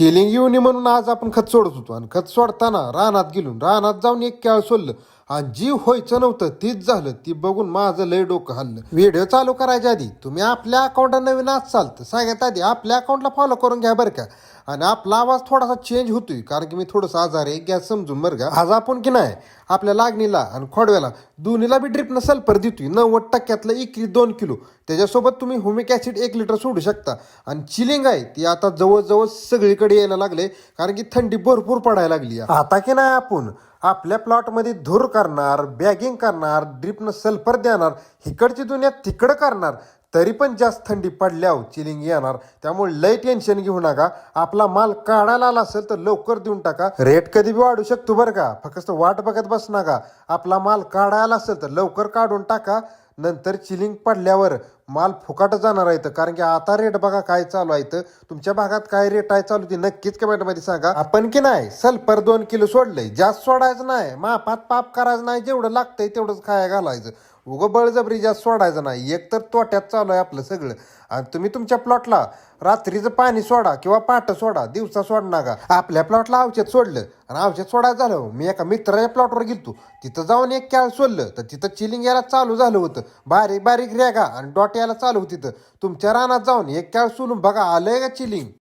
केलिंग येऊन म्हणून आज आपण खत सोडत होतो. आणि खत सोडताना रानात गेलो रानात जाऊन एक केळ सोडलं. आणि जी व्हायचं नव्हतं तीच झालं. ती बघून माझं लय डोकं हल्लं. व्हिडिओ चालू करायच्या आधी तुम्ही आपल्या अकाउंटला नवीन आज चालतं सगळ्यात आधी आपल्या अकाउंटला फॉलो करून घ्या बरं का. आणि आपला आवाज थोडासा चेंज होतोय कारण की मी थोडंसं आजार आहे गॅस समजून बरं का. आज आपण की नाही आपल्या लागणीला आणि खोडव्याला दोन्हीला बी ड्रिपनं सल्फर देतोय. नव्वद टक्क्यातलं एकरी दोन किलो. त्याच्यासोबत तुम्ही हुमिक ॲसिड एक लिटर सोडू शकता. आणि चिलिंग आहे ती आता जवळजवळ सगळीकडे यायला लागले कारण की थंडी भरपूर पडायला लागली आहे. आता की नाही आपण? आपल्या प्लॉटमध्ये धूर करणार बॅगिंग करणार ड्रिपनं सल्फर देणार इकडची दुनिया तिकडं करणार. तरी पण जास्त थंडी पडल्यावर चिलिंग येणार. त्यामुळे लय टेन्शन घेऊ नका. आपला माल काढायला आला असेल तर लवकर देऊन टाका. रेट कधी बी वाढू शकतो बरं का. फक्त वाट बघत बस नका. आपला माल काढायला असेल तर लवकर काढून टाका. नंतर चिलिंग पडल्यावर माल फुकाट जाणार आहे कारण की आता रेट बघा काय चालू आहे तुमच्या भागात काय रेट आहे चालू ती नक्कीच कमेंटमध्ये सांगा. आपण की नाही सल्फर दोन किलो सोडलंय. जास्त सोडायचं नाही. मापात पाप करायचं नाही. जेवढं लागतंय तेवढंच खाया घालायचं. उगं बळजबरी जास्त सोडायचं नाही. एक तर तोट्यात चालू आहे आपलं सगळं. आणि तुम्ही तुमच्या प्लॉटला रात्रीचं पाणी सोडा किंवा पाट सोडा दिवसा सोड नका आपल्या प्लॉटला औषध सोडलं आणि औषध सोडायचं झालं हो. मी एका मित्राच्या प्लॉटवर गेलतो. तिथं जाऊन एक कॅल सोडलं तर तिथं चिलिंग यायला चालू झालं होतं. बारीक बारीक रेगा आणि डॉट यायला चालू होती तिथं. तुमच्या रानात जाऊन एक कॅल सोलून बघा आलंय का चिलिंग